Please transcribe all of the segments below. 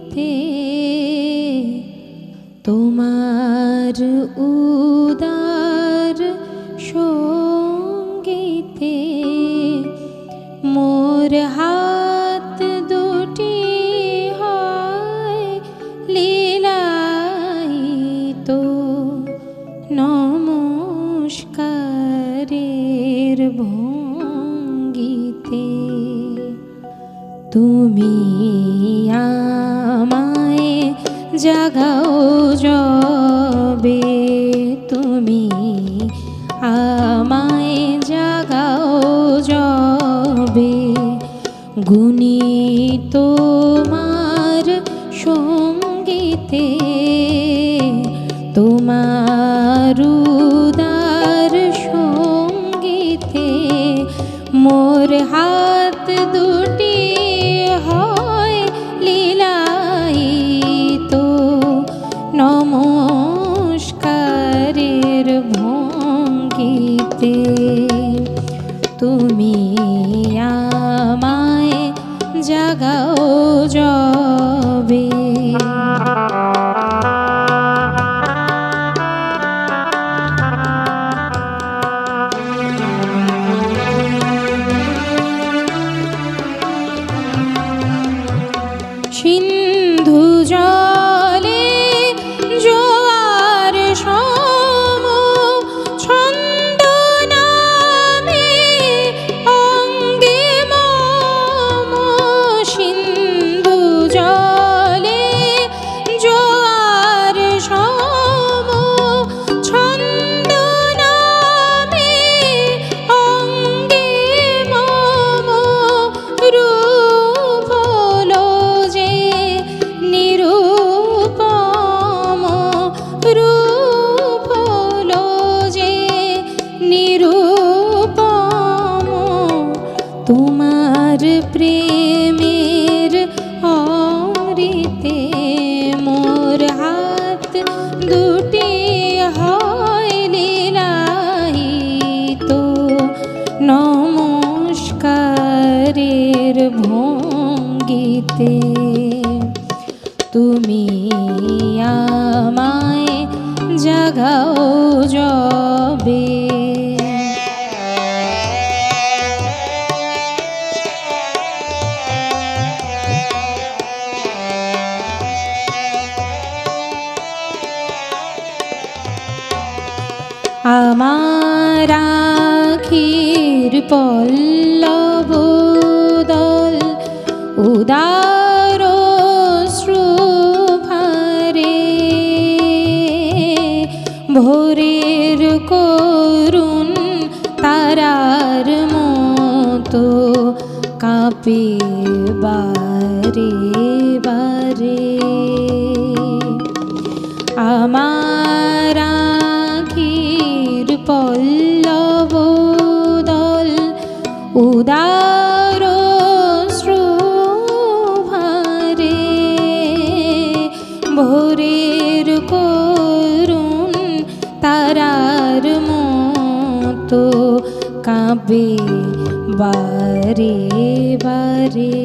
সঙ্গীতে তোমার উদার সঙ্গীতে মোর হাত দুটি হয় লীলায়িত। নমস্কারের ভঙ্গিতে তুমি আমায় জাগাও যবে তুমি আমায় জাগাও যবে গুণী তোমার সঙ্গীতে তোমার উদার সঙ্গীতে মোর হাত দুটি হয়। সিন্ধু জলে ভঙ্গিতে তুমি আমায় জাগাও যবে। আমার আখির পল্লব উদার শ্রুভারে ভোরের করুণ তারার মতো কাঁপে বারে বারে। আমার আখির পল্লব ভোরের করুন তারার মতো কাঁপে বারে বারে।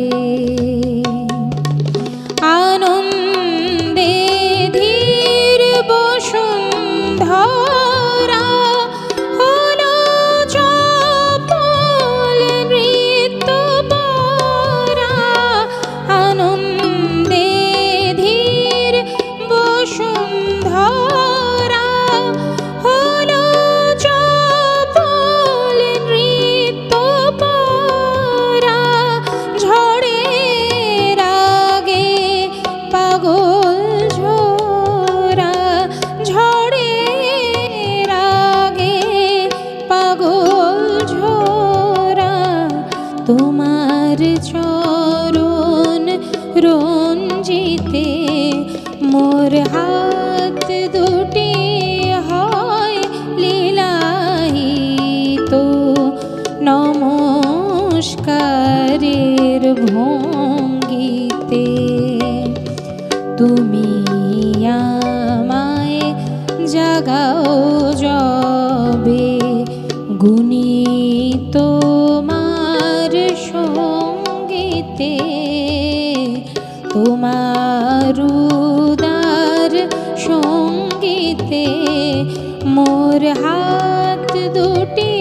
মোর হাত দুটি হয় লীলাহিত নমস্কারের ভঙ্গিতে তুমি আমায় জাগাও যবে গুণী তোমার সঙ্গীতে। সঙ্গীতে মোর হাত দুটি